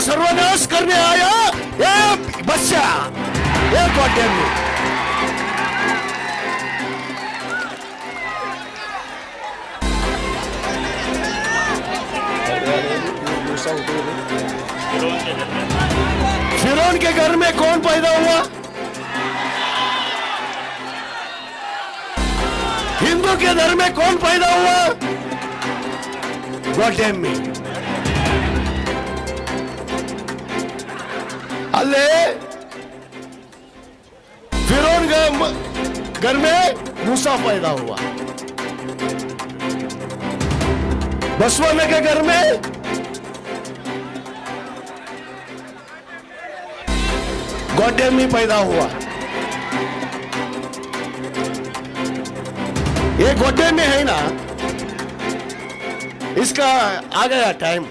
सर्वनाश करने आया। ये बच्चा ये गोड्डन फिरौन के घर में कौन पैदा हुआ? हिंदू के धर्म में कौन पैदा हुआ? गोड्डन में। अल्ले। फिरौन घर में मूसा पैदा हुआ। बसवाना के घर में गॉडेमी पैदा हुआ। ये गोड्डे में है ना, इसका आ गया टाइम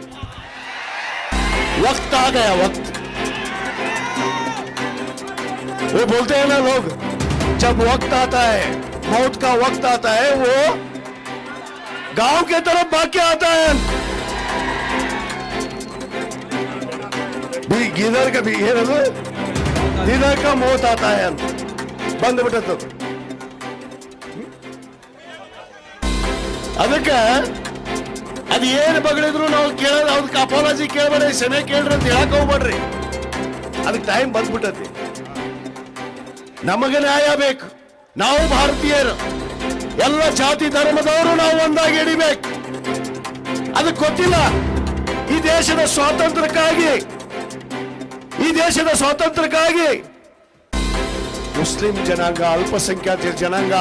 वक्त आ गया वक्त। वो बोलते हैं ना लोग जब वक्त आता है मौत का वक्त आता है वो गांव के तरफ भाग के आता है भी ಗಿದರ್ का भी ಏನದು ಗಿದರ್ का ಮೌತ್ आता है ಬಂದ್ಬಿಟ್ಟದ್ದು ಅದಕ್ಕೆ ಅದು ಏನು ಬಗಳಿದ್ರು ನಾವು ಕೇಳೋದು ಅವ್ರಿಗೆ ಅಪಾಲಜಿ ಕೇಳಬೇಡ್ರಿ ಕ್ಷಮೆ ಕೇಳ್ರಿ ಅಂತ ಹೇಳಕ್ ಹೋಗ್ಬೇಡ್ರಿ ಅದಕ್ಕೆ ಟೈಮ್ ಬಂದ್ಬಿಟ್ಟತಿ ನಮಗೆ ನ್ಯಾಯ ಬೇಕು. ನಾವು ಭಾರತೀಯರು. ಎಲ್ಲ ಜಾತಿ ಧರ್ಮದವರು ನಾವು ಒಂದಾಗಿ ಹಿಡಿಬೇಕು. ಅದಕ್ಕೆ ಗೊತ್ತಿಲ್ಲ. ಈ ದೇಶದ ಸ್ವಾತಂತ್ರ್ಯಕ್ಕಾಗಿ, ಈ ದೇಶದ ಸ್ವಾತಂತ್ರ್ಯಕ್ಕಾಗಿ ಮುಸ್ಲಿಂ ಜನಾಂಗ ಅಲ್ಪಸಂಖ್ಯಾತ ಜನಾಂಗ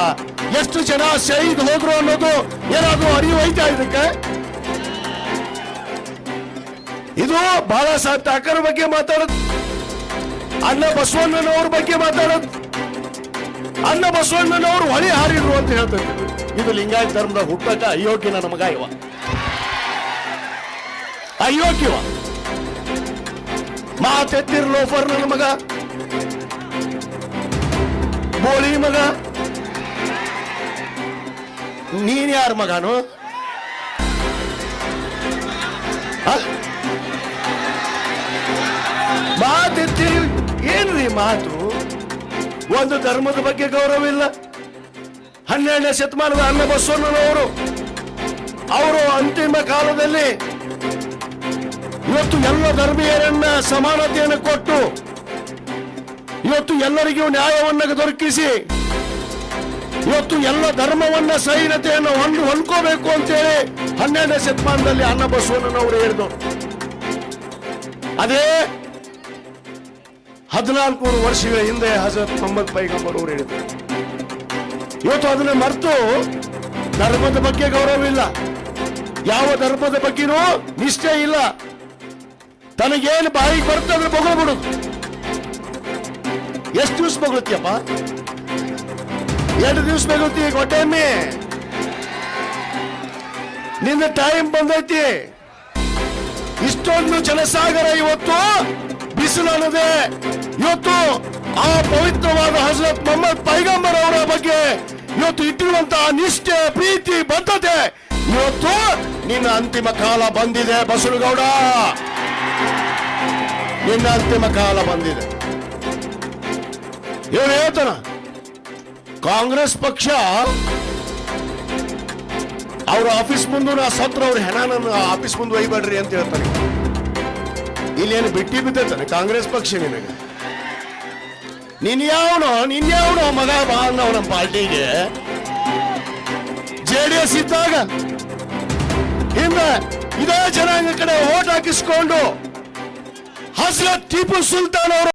ಎಷ್ಟು ಜನ ಶಹೀದ್ ಹೋದ್ರು ಅನ್ನೋದು ಏನಾದ್ರೂ ಅರಿವು ಐತಾ ಇದಕ್ಕೆ? ಇದು ಬಾಳಾ ಸಾಹೇಬ್ ಠಾಕರ್ ಬಗ್ಗೆ ಮಾತಾಡೋದು. ಅಣ್ಣ ಬಸವಣ್ಣನವ್ರ ಬಗ್ಗೆ ಮಾತಾಡೋದು. ಅಣ್ಣ ಬಸವಣ್ಣನವರು ಹೊಳಿ ಹಾರಿದ್ರು ಅಂತ ಹೇಳ್ತಾರೆ. ಇದು ಲಿಂಗಾಯತ ಧರ್ಮದ ಹುಟ್ಟಕ ಅಯೋಗ್ಯನ ನಮಗ ಮಗ ಇವ ಅಯೋಗ್ಯವ ಮಾತೆತ್ತಿರ್ ಲೋಫರ್ ನನ್ನ ಮಗ. ಬೋಳಿ ಮಗ. ನೀನ್ ಯಾರ ಮಗನು? ಆ? ಮಾತೆತ್ತಿರಿ ಏನ್ರಿ ಮಾತು? ಒಂದು ಧರ್ಮದ ಬಗ್ಗೆ ಗೌರವ ಇಲ್ಲ ಹನ್ನೆರಡನೇ ಶತಮಾನದ ಅನ್ನ ಬಸವಣ್ಣನವರು, ಅವರು ಅಂತಿಮ ಕಾಲದಲ್ಲಿ ಇವತ್ತು ಎಲ್ಲ ಧರ್ಮೀಯರನ್ನ ಸಮಾನತೆಯನ್ನು ಕೊಟ್ಟು, ಇವತ್ತು ಎಲ್ಲರಿಗೂ ನ್ಯಾಯವನ್ನ ದೊರಕಿಸಿ, ಇವತ್ತು ಎಲ್ಲ ಧರ್ಮವನ್ನ ಸಹೀನತೆಯನ್ನು ಹೊಂದು, ಹೊಂದ್ಕೋಬೇಕು ಅಂತೇಳಿ ಹನ್ನೆರಡನೇ ಶತಮಾನದಲ್ಲಿ ಅನ್ನ ಬಸವಣ್ಣನವರು ಹೇಳಿದ್ರು. ಅದೇ ಹದಿನಾಲ್ಕು ವರ್ಷಗಳ ಹಿಂದೆ ಹಜರತ್ ಮೊಹಮ್ಮದ್ ಪೈಗಂಬರ್ ಅವರು ಹೇಳಿದ್ರು. ಇವತ್ತು ಅದನ್ನ ಮರೆತು ಧರ್ಮದ ಬಗ್ಗೆ ಗೌರವ ಇಲ್ಲ. ಯಾವ ಧರ್ಮದ ಬಗ್ಗೆನೂ ನಿಷ್ಠೆ ಇಲ್ಲ. ತನಗೇನು ಬಾಯಿಗೆ ಬರುತ್ತೆ ಅಂದ್ರೆ ಬೊಗಳ್ಬಿಡುದು. ಎಷ್ಟು ದಿವಸ ಬೊಗಳ್ತೀಯಪ್ಪ? ಎರಡು ದಿವಸ ಬಗಳತಿ ಕೊಟ್ಟೆಮ್ಮಿ ನಿನ್ನ ಟೈಮ್ ಬಂದೈತಿ. ಇಷ್ಟೊಂದು ಜನಸಾಗರ ಇವತ್ತು ಅನ್ನದೆ ಇವತ್ತು ಆ ಪವಿತ್ರವಾದ ಹಜರತ್ ಮೊಹಮ್ಮದ್ ಪೈಗಂಬರ್ ಅವರ ಬಗ್ಗೆ ಇವತ್ತು ಇಟ್ಟಿರುವಂತಹ ನಿಷ್ಠೆ, ಪ್ರೀತಿ, ಬದ್ಧತೆ ಇವತ್ತು ನಿನ್ನ ಅಂತಿಮ ಕಾಲ ಬಂದಿದೆ ಬಸವನಗೌಡ. ನಿನ್ನ ಅಂತಿಮ ಕಾಲ ಬಂದಿದೆ. ಏನು ಹೇಳ್ತಾನ? ಕಾಂಗ್ರೆಸ್ ಪಕ್ಷ ಅವ್ರ ಆಫೀಸ್ ಮುಂದೆ ಸತ್ರ ಅವ್ರ ಹೆಣ ನನ್ನ ಆಫೀಸ್ ಮುಂದೆ ಒಯ್ಬೇಡ್ರಿ ಅಂತ ಹೇಳ್ತಾನೆ. ಇಲ್ಲೇನು ಬಿಟ್ಟಿ ಬಿದ್ದಾನೆ ಕಾಂಗ್ರೆಸ್ ಪಕ್ಷ ನಿನಗೆ. ನೀನ್ ಯಾವನು ನೀನ್ ಯಾವನು ಮಗ ಬಾ ನಮ್ಮ ಪಾರ್ಟಿಗೆ. ಜೆ ಡಿ ಎಸ್ ಇದ್ದಾಗ ಹಿಂದೆ ಇದೇ ಜನಾಂಗ ಕಡೆ ಓಟ್ ಹಾಕಿಸ್ಕೊಂಡು ಹಸ್ರತ್ ಟಿಪ್ಪು ಸುಲ್ತಾನ್ ಅವರು